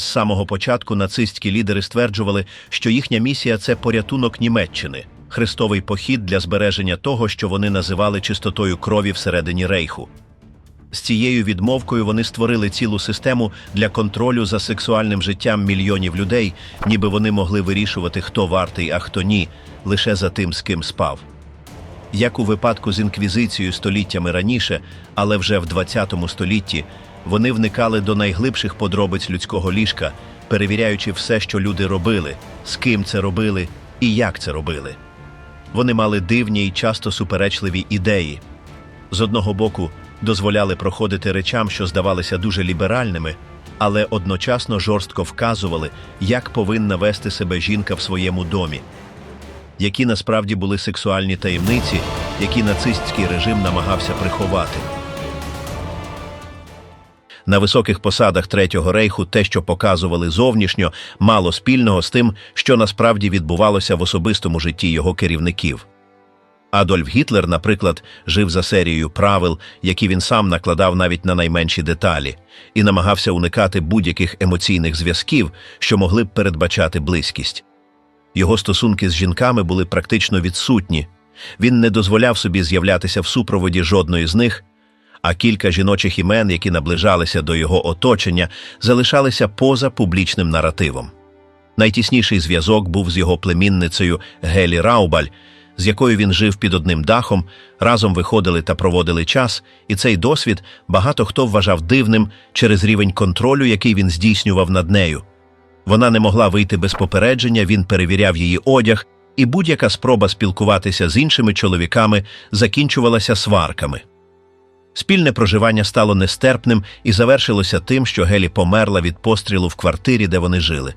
З самого початку нацистські лідери стверджували, що їхня місія це порятунок Німеччини, хрестовий похід для збереження того, що вони називали чистотою крові всередині рейху. З цією відмовкою вони створили цілу систему для контролю за сексуальним життям мільйонів людей, ніби вони могли вирішувати, хто вартий, а хто ні, лише за тим, з ким спав. Як у випадку з інквізицією століттями раніше, але вже в ХХ столітті, вони вникали до найглибших подробиць людського ліжка, перевіряючи все, що люди робили, з ким це робили і як це робили. Вони мали дивні і часто суперечливі ідеї. З одного боку, дозволяли проходити речам, що здавалися дуже ліберальними, але одночасно жорстко вказували, як повинна вести себе жінка в своєму домі, які насправді були сексуальні таємниці, які нацистський режим намагався приховати. На високих посадах Третього рейху те, що показували зовнішньо, мало спільного з тим, що насправді відбувалося в особистому житті його керівників. Адольф Гітлер, наприклад, жив за серією правил, які він сам накладав навіть на найменші деталі, і намагався уникати будь-яких емоційних зв'язків, що могли б передбачати близькість. Його стосунки з жінками були практично відсутні. Він не дозволяв собі з'являтися в супроводі жодної з них, а кілька жіночих імен, які наближалися до його оточення, залишалися поза публічним наративом. Найтісніший зв'язок був з його племінницею Гелі Раубаль, з якою він жив під одним дахом, разом виходили та проводили час, і цей досвід багато хто вважав дивним через рівень контролю, який він здійснював над нею. Вона не могла вийти без попередження, він перевіряв її одяг, і будь-яка спроба спілкуватися з іншими чоловіками закінчувалася сварками. Спільне проживання стало нестерпним і завершилося тим, що Гелі померла від пострілу в квартирі, де вони жили.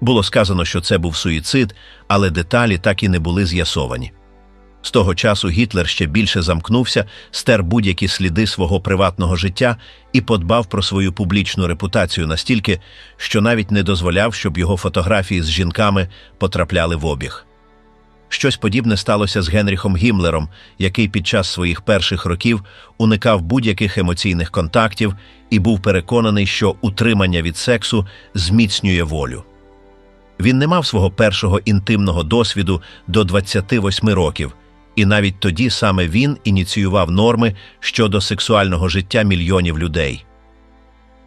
Було сказано, що це був суїцид, але деталі так і не були з'ясовані. З того часу Гітлер ще більше замкнувся, стер будь-які сліди свого приватного життя і подбав про свою публічну репутацію настільки, що навіть не дозволяв, щоб його фотографії з жінками потрапляли в обіг. Щось подібне сталося з Генріхом Гімлером, який під час своїх перших років уникав будь-яких емоційних контактів і був переконаний, що утримання від сексу зміцнює волю. Він не мав свого першого інтимного досвіду до 28 років, і навіть тоді саме він ініціював норми щодо сексуального життя мільйонів людей.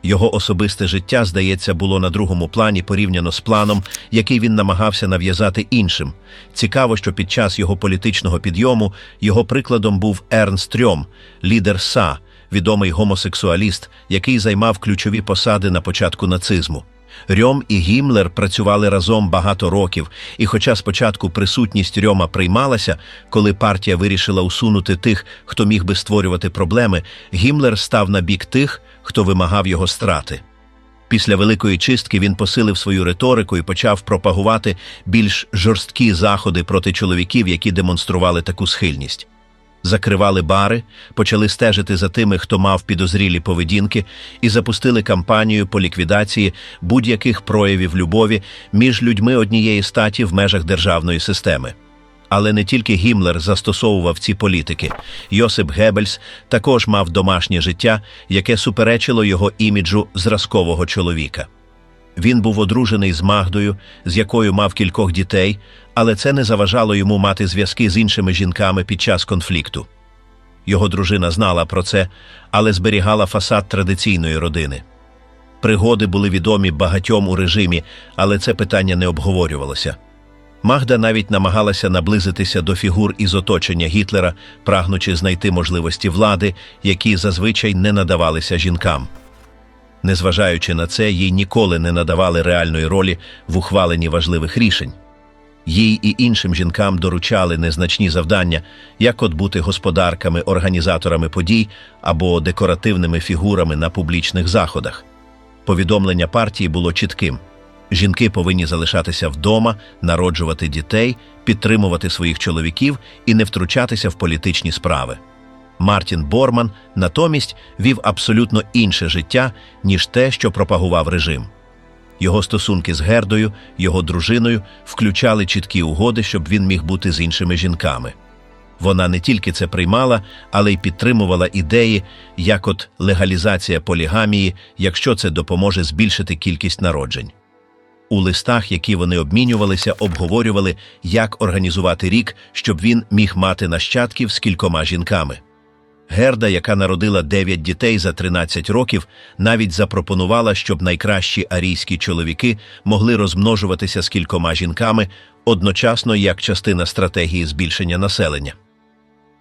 Його особисте життя, здається, було на другому плані порівняно з планом, який він намагався нав'язати іншим. Цікаво, що під час його політичного підйому його прикладом був Ернст Трьом, лідер СА, відомий гомосексуаліст, який займав ключові посади на початку нацизму. Рьом і Гімлер працювали разом багато років, і хоча спочатку присутність Рьома приймалася, коли партія вирішила усунути тих, хто міг би створювати проблеми, Гімлер став на бік тих, хто вимагав його страти. Після великої чистки він посилив свою риторику і почав пропагувати більш жорсткі заходи проти чоловіків, які демонстрували таку схильність закривали бари, почали стежити за тими, хто мав підозрілі поведінки, і запустили кампанію по ліквідації будь-яких проявів любові між людьми однієї статі в межах державної системи. Але не тільки Гімлер застосовував ці політики. Йосип Геббельс також мав домашнє життя, яке суперечило його іміджу зразкового чоловіка. Він був одружений з Магдою, з якою мав кількох дітей, але це не заважало йому мати зв'язки з іншими жінками під час конфлікту. Його дружина знала про це, але зберігала фасад традиційної родини. Пригоди були відомі багатьом у режимі, але це питання не обговорювалося. Магда навіть намагалася наблизитися до фігур із оточення Гітлера, прагнучи знайти можливості влади, які зазвичай не надавалися жінкам. Незважаючи на це, їй ніколи не надавали реальної ролі в ухваленні важливих рішень. Їй і іншим жінкам доручали незначні завдання, як от бути господарками, організаторами подій або декоративними фігурами на публічних заходах. Повідомлення партії було чітким: жінки повинні залишатися вдома, народжувати дітей, підтримувати своїх чоловіків і не втручатися в політичні справи. Мартін Борман натомість вів абсолютно інше життя, ніж те, що пропагував режим. Його стосунки з Гердою, його дружиною включали чіткі угоди, щоб він міг бути з іншими жінками. Вона не тільки це приймала, але й підтримувала ідеї, як от легалізація полігамії, якщо це допоможе збільшити кількість народжень. У листах, які вони обмінювалися, обговорювали, як організувати рік, щоб він міг мати нащадків з кількома жінками. Герда, яка народила 9 дітей за 13 років, навіть запропонувала, щоб найкращі арійські чоловіки могли розмножуватися з кількома жінками одночасно як частина стратегії збільшення населення.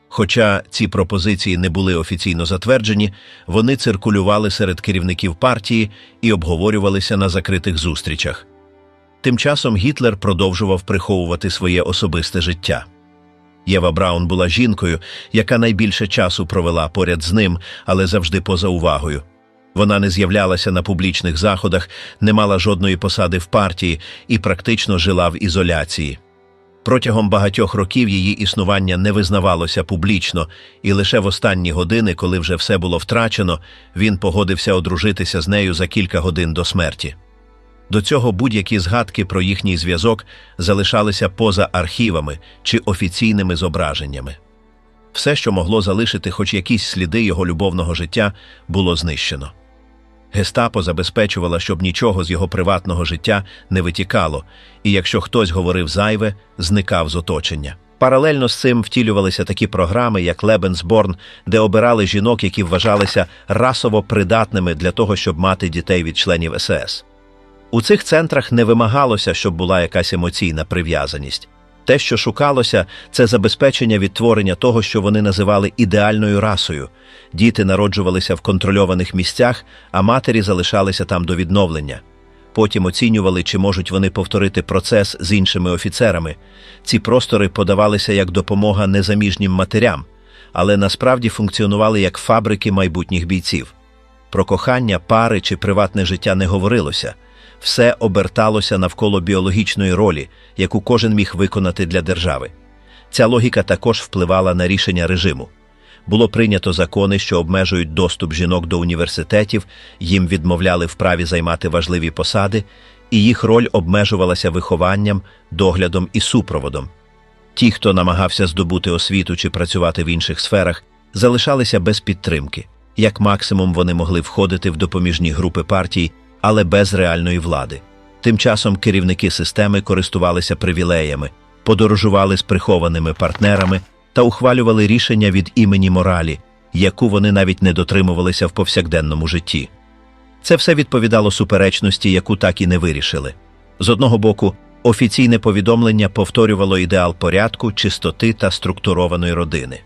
Хоча ці пропозиції не були офіційно затверджені, вони циркулювали серед керівників партії і обговорювалися на закритих зустрічах. Тим часом Гітлер продовжував приховувати своє особисте життя. Єва Браун була жінкою, яка найбільше часу провела поряд з ним, але завжди поза увагою. Вона не з'являлася на публічних заходах, не мала жодної посади в партії і практично жила в ізоляції. Протягом багатьох років її існування не визнавалося публічно, і лише в останні години, коли вже все було втрачено, він погодився одружитися з нею за кілька годин до смерті. До цього будь-які згадки про їхній зв'язок залишалися поза архівами чи офіційними зображеннями. Все, що могло залишити хоч якісь сліди його любовного життя, було знищено. Гестапо забезпечувала, щоб нічого з його приватного життя не витікало, і якщо хтось говорив зайве, зникав з оточення. Паралельно з цим втілювалися такі програми, як Лебенсборн, де обирали жінок, які вважалися расово придатними для того, щоб мати дітей від членів СС. У цих центрах не вимагалося, щоб була якась емоційна прив'язаність. Те, що шукалося, це забезпечення відтворення того, що вони називали ідеальною расою. Діти народжувалися в контрольованих місцях, а матері залишалися там до відновлення. Потім оцінювали, чи можуть вони повторити процес з іншими офіцерами. Ці простори подавалися як допомога незаміжнім матерям, але насправді функціонували як фабрики майбутніх бійців. Про кохання, пари чи приватне життя не говорилося все оберталося навколо біологічної ролі, яку кожен міг виконати для держави. Ця логіка також впливала на рішення режиму. Було прийнято закони, що обмежують доступ жінок до університетів, їм відмовляли в праві займати важливі посади, і їх роль обмежувалася вихованням, доглядом і супроводом. Ті, хто намагався здобути освіту чи працювати в інших сферах, залишалися без підтримки. Як максимум вони могли входити в допоміжні групи партій але без реальної влади. Тим часом керівники системи користувалися привілеями, подорожували з прихованими партнерами та ухвалювали рішення від імені моралі, яку вони навіть не дотримувалися в повсякденному житті. Це все відповідало суперечності, яку так і не вирішили. З одного боку, офіційне повідомлення повторювало ідеал порядку, чистоти та структурованої родини.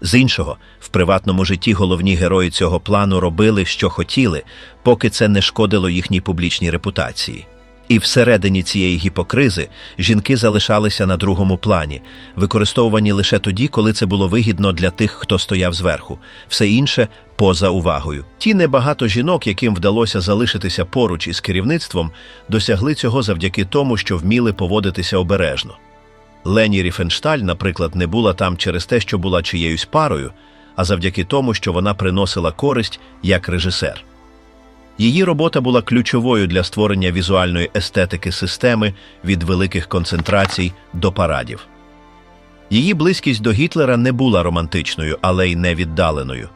З іншого, в приватному житті головні герої цього плану робили, що хотіли, поки це не шкодило їхній публічній репутації. І всередині цієї гіпокризи жінки залишалися на другому плані, використовувані лише тоді, коли це було вигідно для тих, хто стояв зверху, все інше поза увагою. Ті небагато жінок, яким вдалося залишитися поруч із керівництвом, досягли цього завдяки тому, що вміли поводитися обережно. Лені Ріфеншталь, наприклад, не була там через те, що була чиєюсь парою, а завдяки тому, що вона приносила користь як режисер. Її робота була ключовою для створення візуальної естетики системи від великих концентрацій до парадів. Її близькість до Гітлера не була романтичною, але й невіддаленою.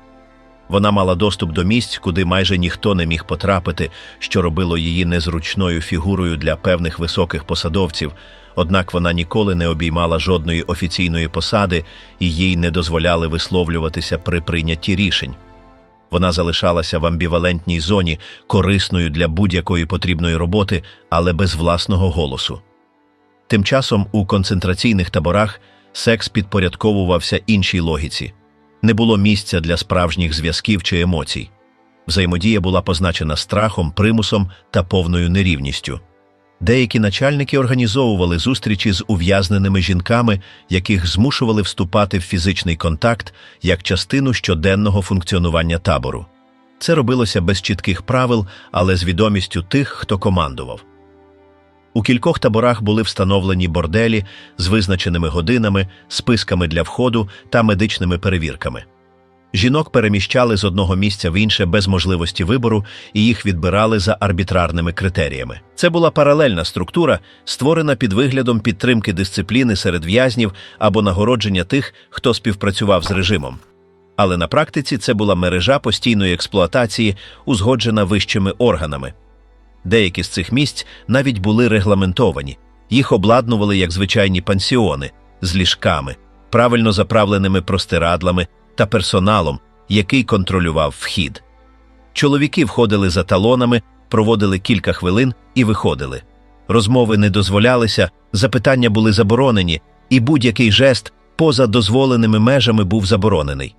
Вона мала доступ до місць, куди майже ніхто не міг потрапити, що робило її незручною фігурою для певних високих посадовців, однак вона ніколи не обіймала жодної офіційної посади і їй не дозволяли висловлюватися при прийнятті рішень. Вона залишалася в амбівалентній зоні, корисною для будь-якої потрібної роботи, але без власного голосу. Тим часом у концентраційних таборах секс підпорядковувався іншій логіці не було місця для справжніх зв'язків чи емоцій. Взаємодія була позначена страхом, примусом та повною нерівністю. Деякі начальники організовували зустрічі з ув'язненими жінками, яких змушували вступати в фізичний контакт як частину щоденного функціонування табору. Це робилося без чітких правил, але з відомістю тих, хто командував. У кількох таборах були встановлені борделі з визначеними годинами, списками для входу та медичними перевірками. Жінок переміщали з одного місця в інше без можливості вибору, і їх відбирали за арбітрарними критеріями. Це була паралельна структура, створена під виглядом підтримки дисципліни серед в'язнів або нагородження тих, хто співпрацював з режимом. Але на практиці це була мережа постійної експлуатації, узгоджена вищими органами. Деякі з цих місць навіть були регламентовані, їх обладнували як звичайні пансіони з ліжками, правильно заправленими простирадлами та персоналом, який контролював вхід. Чоловіки входили за талонами, проводили кілька хвилин і виходили. Розмови не дозволялися, запитання були заборонені, і будь-який жест поза дозволеними межами був заборонений.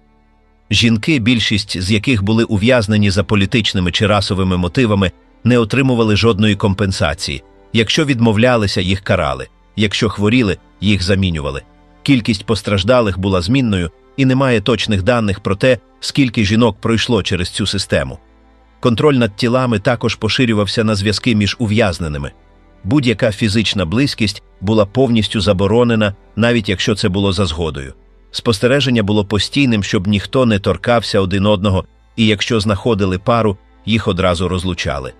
Жінки, більшість з яких були ув'язнені за політичними чи расовими мотивами, не отримували жодної компенсації. Якщо відмовлялися, їх карали, якщо хворіли, їх замінювали. Кількість постраждалих була змінною, і немає точних даних про те, скільки жінок пройшло через цю систему. Контроль над тілами також поширювався на зв'язки між ув'язненими. Будь-яка фізична близькість була повністю заборонена, навіть якщо це було за згодою. Спостереження було постійним, щоб ніхто не торкався один одного, і якщо знаходили пару, їх одразу розлучали.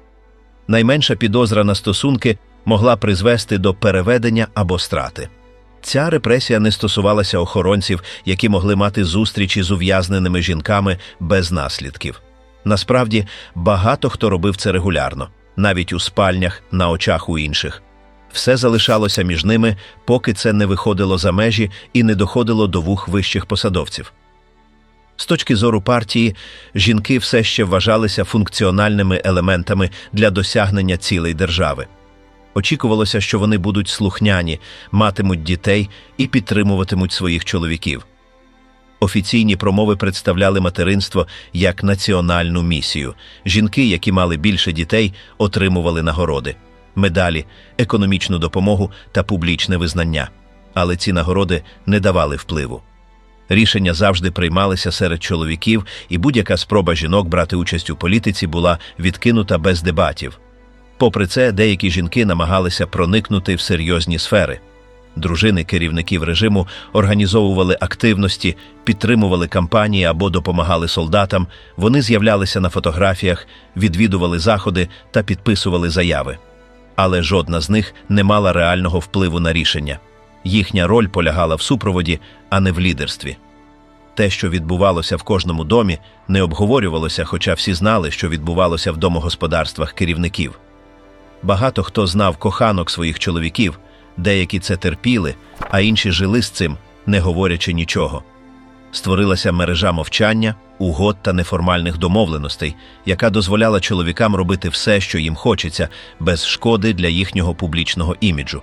Найменша підозра на стосунки могла призвести до переведення або страти. Ця репресія не стосувалася охоронців, які могли мати зустрічі з ув'язненими жінками без наслідків. Насправді, багато хто робив це регулярно, навіть у спальнях, на очах у інших. Все залишалося між ними, поки це не виходило за межі і не доходило до вух вищих посадовців. З точки зору партії, жінки все ще вважалися функціональними елементами для досягнення цілей держави. Очікувалося, що вони будуть слухняні, матимуть дітей і підтримуватимуть своїх чоловіків. Офіційні промови представляли материнство як національну місію. Жінки, які мали більше дітей, отримували нагороди, медалі, економічну допомогу та публічне визнання. Але ці нагороди не давали впливу. Рішення завжди приймалися серед чоловіків, і будь-яка спроба жінок брати участь у політиці була відкинута без дебатів. Попри це, деякі жінки намагалися проникнути в серйозні сфери. Дружини керівників режиму організовували активності, підтримували кампанії або допомагали солдатам. Вони з'являлися на фотографіях, відвідували заходи та підписували заяви. Але жодна з них не мала реального впливу на рішення. Їхня роль полягала в супроводі, а не в лідерстві. Те, що відбувалося в кожному домі, не обговорювалося, хоча всі знали, що відбувалося в домогосподарствах керівників. Багато хто знав коханок своїх чоловіків, деякі це терпіли, а інші жили з цим, не говорячи нічого. Створилася мережа мовчання, угод та неформальних домовленостей, яка дозволяла чоловікам робити все, що їм хочеться, без шкоди для їхнього публічного іміджу.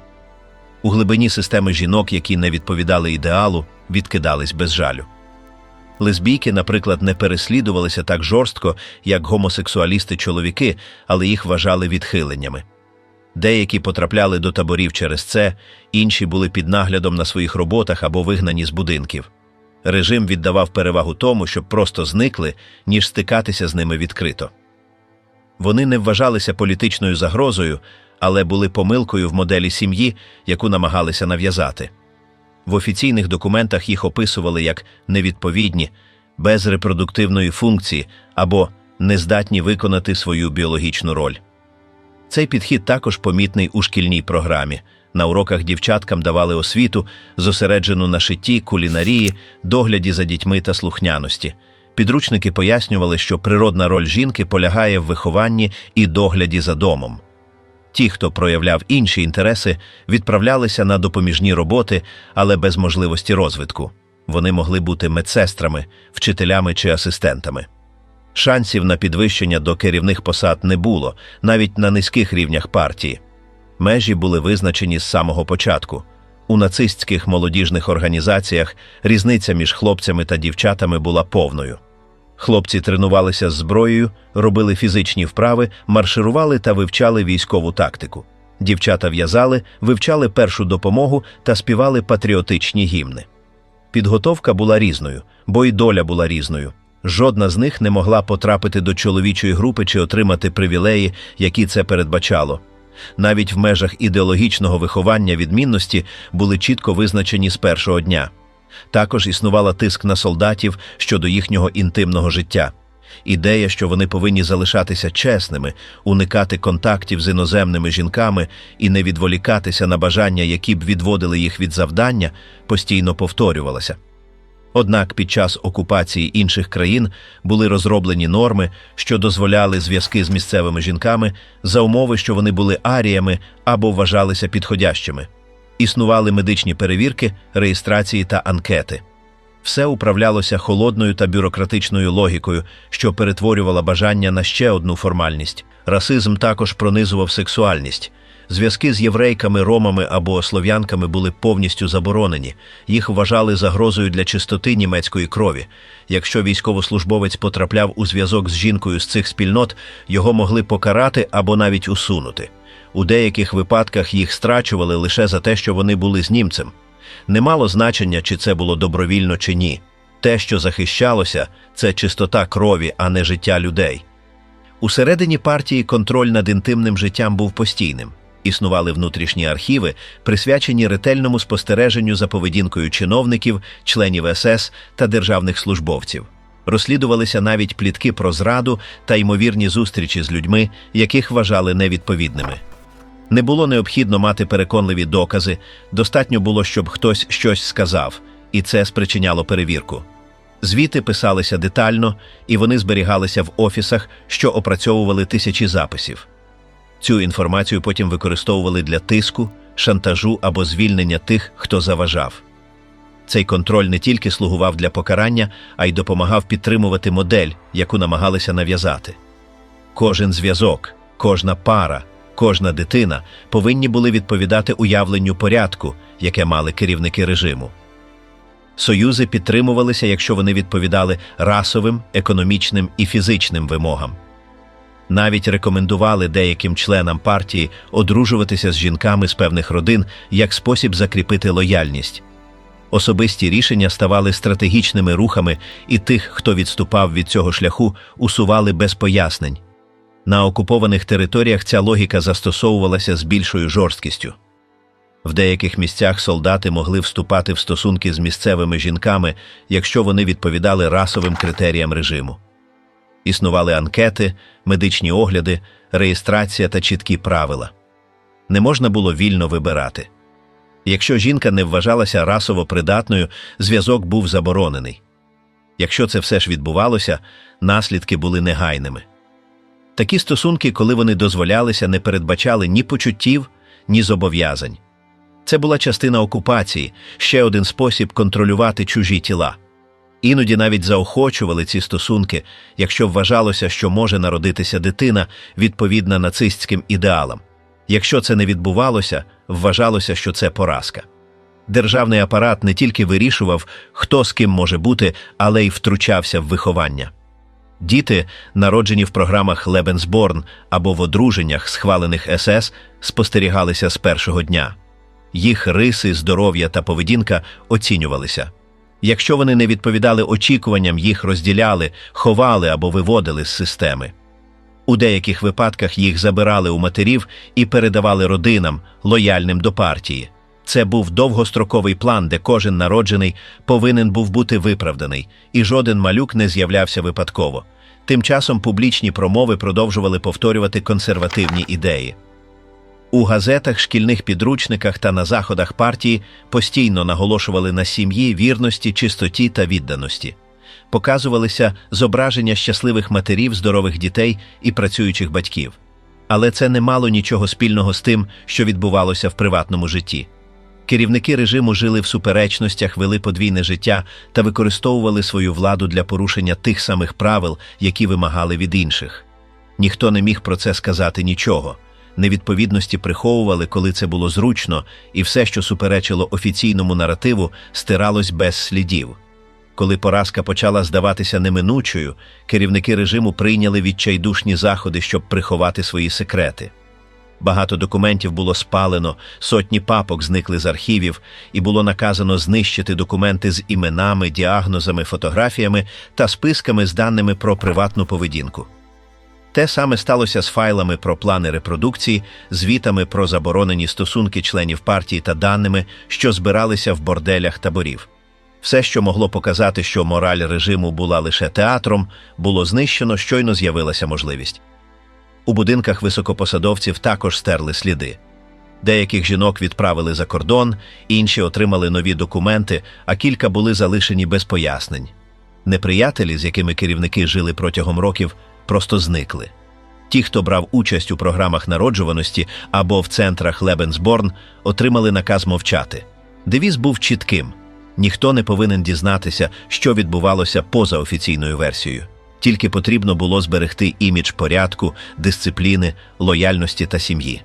У глибині системи жінок, які не відповідали ідеалу, відкидались без жалю. Лесбійки, наприклад, не переслідувалися так жорстко, як гомосексуалісти-чоловіки, але їх вважали відхиленнями. Деякі потрапляли до таборів через це, інші були під наглядом на своїх роботах або вигнані з будинків. Режим віддавав перевагу тому, щоб просто зникли, ніж стикатися з ними відкрито. Вони не вважалися політичною загрозою, але були помилкою в моделі сім'ї, яку намагалися нав'язати. В офіційних документах їх описували як невідповідні, без репродуктивної функції або нездатні виконати свою біологічну роль. Цей підхід також помітний у шкільній програмі. На уроках дівчаткам давали освіту, зосереджену на шитті, кулінарії, догляді за дітьми та слухняності. Підручники пояснювали, що природна роль жінки полягає в вихованні і догляді за домом. Ті, хто проявляв інші інтереси, відправлялися на допоміжні роботи, але без можливості розвитку. Вони могли бути медсестрами, вчителями чи асистентами. Шансів на підвищення до керівних посад не було, навіть на низьких рівнях партії. Межі були визначені з самого початку. У нацистських молодіжних організаціях різниця між хлопцями та дівчатами була повною. Хлопці тренувалися з зброєю, робили фізичні вправи, марширували та вивчали військову тактику. Дівчата в'язали, вивчали першу допомогу та співали патріотичні гімни. Підготовка була різною, бо й доля була різною. Жодна з них не могла потрапити до чоловічої групи чи отримати привілеї, які це передбачало. Навіть в межах ідеологічного виховання відмінності були чітко визначені з першого дня. Також існувала тиск на солдатів щодо їхнього інтимного життя. Ідея, що вони повинні залишатися чесними, уникати контактів з іноземними жінками і не відволікатися на бажання, які б відводили їх від завдання, постійно повторювалася. Однак під час окупації інших країн були розроблені норми, що дозволяли зв'язки з місцевими жінками за умови, що вони були аріями або вважалися підходящими. Існували медичні перевірки, реєстрації та анкети. Все управлялося холодною та бюрократичною логікою, що перетворювала бажання на ще одну формальність. Расизм також пронизував сексуальність. Зв'язки з єврейками, ромами або слов'янками були повністю заборонені. Їх вважали загрозою для чистоти німецької крові. Якщо військовослужбовець потрапляв у зв'язок з жінкою з цих спільнот, його могли покарати або навіть усунути. У деяких випадках їх страчували лише за те, що вони були з німцем. Не мало значення, чи це було добровільно чи ні. Те, що захищалося, це чистота крові, а не життя людей. Усередині партії контроль над інтимним життям був постійним. Існували внутрішні архіви, присвячені ретельному спостереженню за поведінкою чиновників, членів СС та державних службовців. Розслідувалися навіть плітки про зраду та ймовірні зустрічі з людьми, яких вважали невідповідними. Не було необхідно мати переконливі докази, достатньо було, щоб хтось щось сказав, і це спричиняло перевірку. Звіти писалися детально, і вони зберігалися в офісах, що опрацьовували тисячі записів. Цю інформацію потім використовували для тиску, шантажу або звільнення тих, хто заважав. Цей контроль не тільки слугував для покарання, а й допомагав підтримувати модель, яку намагалися нав'язати. Кожен зв'язок, кожна пара, кожна дитина повинні були відповідати уявленню порядку, яке мали керівники режиму. Союзи підтримувалися, якщо вони відповідали расовим, економічним і фізичним вимогам. Навіть рекомендували деяким членам партії одружуватися з жінками з певних родин як спосіб закріпити лояльність. Особисті рішення ставали стратегічними рухами, і тих, хто відступав від цього шляху, усували без пояснень. На окупованих територіях ця логіка застосовувалася з більшою жорсткістю. В деяких місцях солдати могли вступати в стосунки з місцевими жінками, якщо вони відповідали расовим критеріям режиму. Існували анкети, медичні огляди, реєстрація та чіткі правила. Не можна було вільно вибирати. Якщо жінка не вважалася расово придатною, зв'язок був заборонений. Якщо це все ж відбувалося, наслідки були негайними. Такі стосунки, коли вони дозволялися, не передбачали ні почуттів, ні зобов'язань. Це була частина окупації, ще один спосіб контролювати чужі тіла. Іноді навіть заохочували ці стосунки, якщо вважалося, що може народитися дитина відповідна нацистським ідеалам. Якщо це не відбувалося, вважалося, що це поразка. Державний апарат не тільки вирішував, хто з ким може бути, але й втручався в виховання. Діти, народжені в програмах Лебенсборн або в одруженнях, схвалених СС, спостерігалися з першого дня. Їх риси, здоров'я та поведінка оцінювалися. Якщо вони не відповідали очікуванням, їх розділяли, ховали або виводили з системи. У деяких випадках їх забирали у матерів і передавали родинам, лояльним до партії. Це був довгостроковий план, де кожен народжений повинен був бути виправданий, і жоден малюк не з'являвся випадково. Тим часом публічні промови продовжували повторювати консервативні ідеї. У газетах, шкільних підручниках та на заходах партії постійно наголошували на сім'ї, вірності, чистоті та відданості. Показувалися зображення щасливих матерів, здорових дітей і працюючих батьків. Але це не мало нічого спільного з тим, що відбувалося в приватному житті. Керівники режиму жили в суперечностях, вели подвійне життя та використовували свою владу для порушення тих самих правил, які вимагали від інших. Ніхто не міг про це сказати нічого. Невідповідності приховували, коли це було зручно, і все, що суперечило офіційному наративу, стиралось без слідів. Коли поразка почала здаватися неминучою, керівники режиму прийняли відчайдушні заходи, щоб приховати свої секрети. Багато документів було спалено, сотні папок зникли з архівів, і було наказано знищити документи з іменами, діагнозами, фотографіями та списками з даними про приватну поведінку. Те саме сталося з файлами про плани репродукції, звітами про заборонені стосунки членів партії та даними, що збиралися в борделях таборів. Все, що могло показати, що мораль режиму була лише театром, було знищено, щойно з'явилася можливість. У будинках високопосадовців також стерли сліди. Деяких жінок відправили за кордон, інші отримали нові документи, а кілька були залишені без пояснень. Неприятелі, з якими керівники жили протягом років, просто зникли. Ті, хто брав участь у програмах народжуваності або в центрах Лебенсборн, отримали наказ мовчати. Девіз був чітким: ніхто не повинен дізнатися, що відбувалося поза офіційною версією. Тільки потрібно було зберегти імідж порядку, дисципліни, лояльності та сім'ї.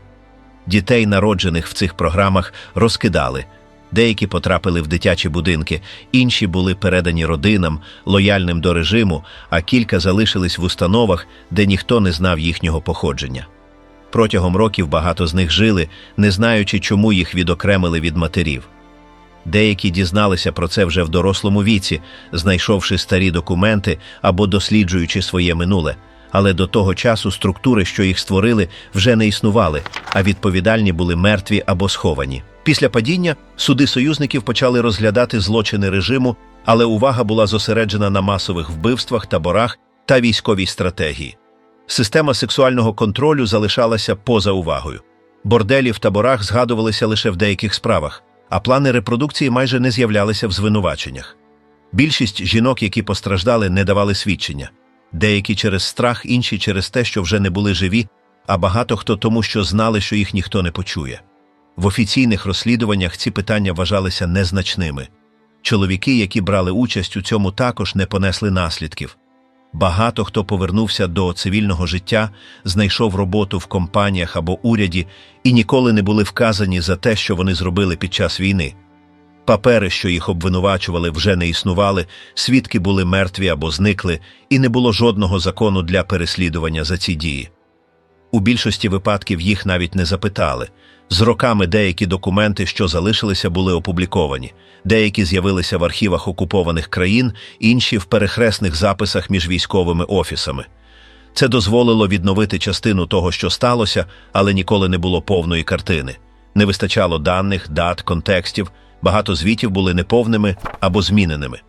Дітей, народжених в цих програмах, розкидали. Деякі потрапили в дитячі будинки, інші були передані родинам, лояльним до режиму, а кілька залишились в установах, де ніхто не знав їхнього походження. Протягом років багато з них жили, не знаючи, чому їх відокремили від матерів. Деякі дізналися про це вже в дорослому віці, знайшовши старі документи або досліджуючи своє минуле. Але до того часу структури, що їх створили, вже не існували, а відповідальні були мертві або сховані. Після падіння суди союзників почали розглядати злочини режиму, але увага була зосереджена на масових вбивствах, таборах та військовій стратегії. Система сексуального контролю залишалася поза увагою. Борделі в таборах згадувалися лише в деяких справах, а плани репродукції майже не з'являлися в звинуваченнях. Більшість жінок, які постраждали, не давали свідчення. Деякі через страх, інші через те, що вже не були живі, а багато хто тому, що знали, що їх ніхто не почує. В офіційних розслідуваннях ці питання вважалися незначними. Чоловіки, які брали участь у цьому, також не понесли наслідків. Багато хто повернувся до цивільного життя, знайшов роботу в компаніях або уряді і ніколи не були вказані за те, що вони зробили під час війни. Папери, що їх обвинувачували, вже не існували, свідки були мертві або зникли, і не було жодного закону для переслідування за ці дії. У більшості випадків їх навіть не запитали. З роками деякі документи, що залишилися, були опубліковані, деякі з'явилися в архівах окупованих країн, інші в перехресних записах між військовими офісами. Це дозволило відновити частину того, що сталося, але ніколи не було повної картини. Не вистачало даних, дат, контекстів, багато звітів були неповними або зміненими.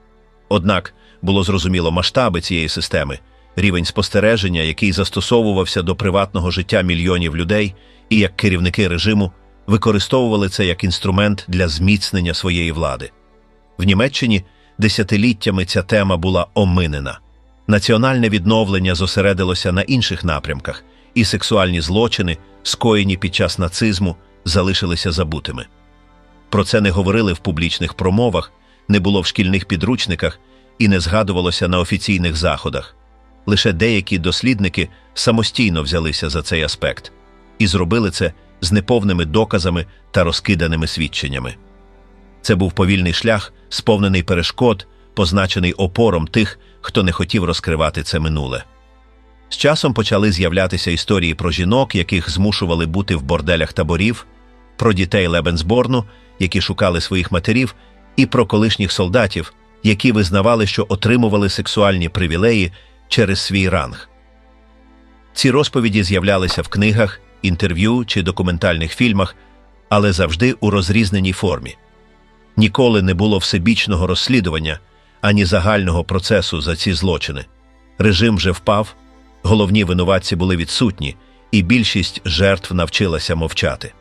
Однак було зрозуміло масштаби цієї системи, рівень спостереження, який застосовувався до приватного життя мільйонів людей, і як керівники режиму використовували це як інструмент для зміцнення своєї влади. В Німеччині десятиліттями ця тема була оминена. Національне відновлення зосередилося на інших напрямках, і сексуальні злочини, скоєні під час нацизму, залишилися забутими. Про це не говорили в публічних промовах, не було в шкільних підручниках і не згадувалося на офіційних заходах. Лише деякі дослідники самостійно взялися за цей аспект і зробили це з неповними доказами та розкиданими свідченнями. Це був повільний шлях, сповнений перешкод, позначений опором тих, хто не хотів розкривати це минуле. З часом почали з'являтися історії про жінок, яких змушували бути в борделях таборів, про дітей Лебенсборну, які шукали своїх матерів, і про колишніх солдатів, які визнавали, що отримували сексуальні привілеї через свій ранг. Ці розповіді з'являлися в книгах, інтерв'ю чи документальних фільмах, але завжди у розрізненій формі. Ніколи не було всебічного розслідування ані загального процесу за ці злочини. Режим вже впав, головні винуватці були відсутні, і більшість жертв навчилася мовчати.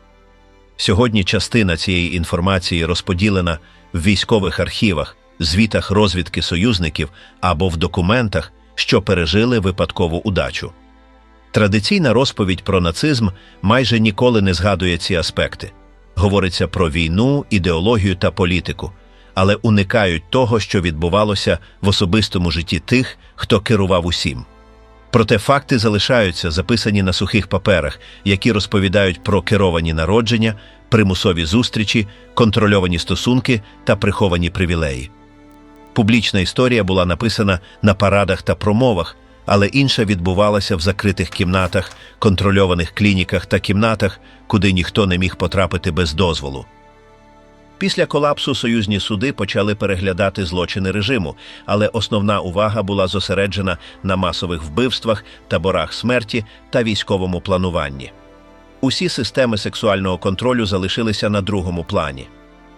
Сьогодні частина цієї інформації розподілена в військових архівах, звітах розвідки союзників або в документах, що пережили випадкову удачу. Традиційна розповідь про нацизм майже ніколи не згадує ці аспекти. Говориться про війну, ідеологію та політику, але уникають того, що відбувалося в особистому житті тих, хто керував усім. Проте факти залишаються записані на сухих паперах, які розповідають про керовані народження, примусові зустрічі, контрольовані стосунки та приховані привілеї. Публічна історія була написана на парадах та промовах, але інша відбувалася в закритих кімнатах, контрольованих клініках та кімнатах, куди ніхто не міг потрапити без дозволу. Після колапсу союзні суди почали переглядати злочини режиму, але основна увага була зосереджена на масових вбивствах, таборах смерті та військовому плануванні. Усі системи сексуального контролю залишилися на другому плані.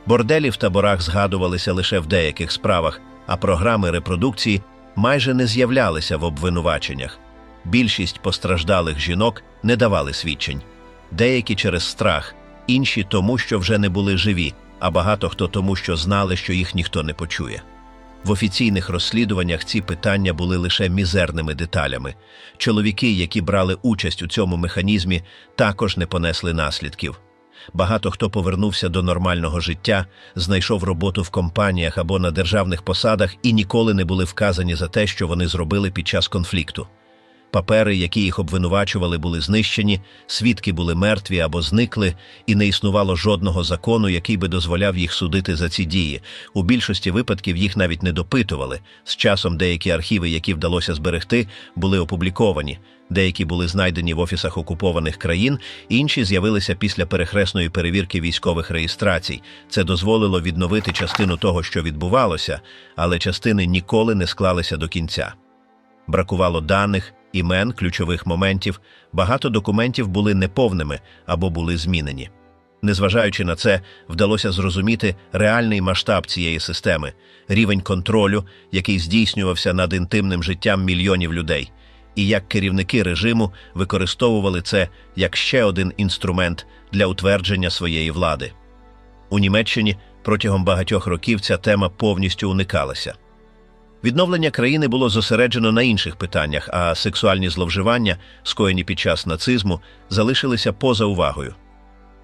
Борделі в таборах згадувалися лише в деяких справах, а програми репродукції майже не з'являлися в обвинуваченнях. Більшість постраждалих жінок не давали свідчень. Деякі через страх, інші тому, що вже не були живі, а багато хто тому, що знали, що їх ніхто не почує. В офіційних розслідуваннях ці питання були лише мізерними деталями. Чоловіки, які брали участь у цьому механізмі, також не понесли наслідків. Багато хто повернувся до нормального життя, знайшов роботу в компаніях або на державних посадах і ніколи не були вказані за те, що вони зробили під час конфлікту. Папери, які їх обвинувачували, були знищені, свідки були мертві або зникли, і не існувало жодного закону, який би дозволяв їх судити за ці дії. У більшості випадків їх навіть не допитували. З часом деякі архіви, які вдалося зберегти, були опубліковані. Деякі були знайдені в офісах окупованих країн, інші з'явилися після перехресної перевірки військових реєстрацій. Це дозволило відновити частину того, що відбувалося, але частини ніколи не склалися до кінця. Бракувало даних, імен, ключових моментів, багато документів були неповними або були змінені. Незважаючи на це, вдалося зрозуміти реальний масштаб цієї системи, рівень контролю, який здійснювався над інтимним життям мільйонів людей, і як керівники режиму використовували це як ще один інструмент для утвердження своєї влади. У Німеччині протягом багатьох років ця тема повністю уникалася. Відновлення країни було зосереджено на інших питаннях, а сексуальні зловживання, скоєні під час нацизму, залишилися поза увагою.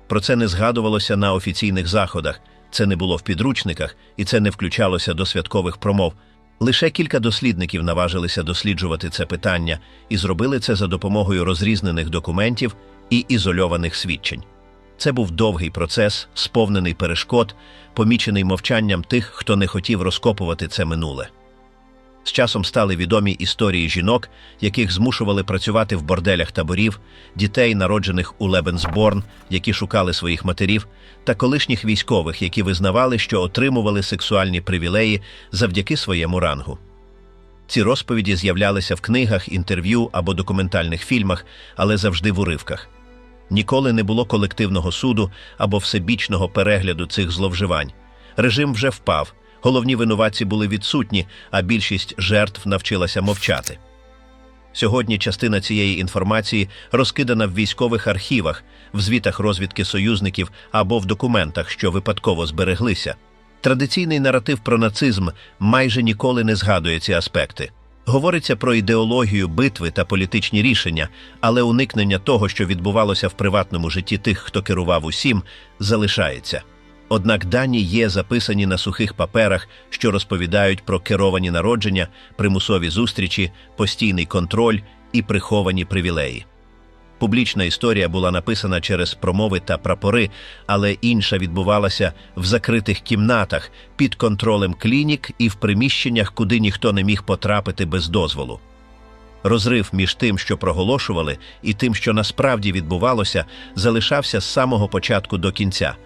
Про це не згадувалося на офіційних заходах, це не було в підручниках і це не включалося до святкових промов. Лише кілька дослідників наважилися досліджувати це питання і зробили це за допомогою розрізнених документів і ізольованих свідчень. Це був довгий процес, сповнений перешкод, помічений мовчанням тих, хто не хотів розкопувати це минуле. З часом стали відомі історії жінок, яких змушували працювати в борделях таборів, дітей, народжених у Лебенсборн, які шукали своїх матерів, та колишніх військових, які визнавали, що отримували сексуальні привілеї завдяки своєму рангу. Ці розповіді з'являлися в книгах, інтерв'ю або документальних фільмах, але завжди в уривках. Ніколи не було колективного суду або всебічного перегляду цих зловживань. Режим вже впав, головні винуватці були відсутні, а більшість жертв навчилася мовчати. Сьогодні частина цієї інформації розкидана в військових архівах, в звітах розвідки союзників або в документах, що випадково збереглися. Традиційний наратив про нацизм майже ніколи не згадує ці аспекти. Говориться про ідеологію битви та політичні рішення, але уникнення того, що відбувалося в приватному житті тих, хто керував усім, залишається. Однак дані є записані на сухих паперах, що розповідають про керовані народження, примусові зустрічі, постійний контроль і приховані привілеї. Публічна історія була написана через промови та прапори, але інша відбувалася в закритих кімнатах під контролем клінік і в приміщеннях, куди ніхто не міг потрапити без дозволу. Розрив між тим, що проголошували, і тим, що насправді відбувалося, залишався з самого початку до кінця.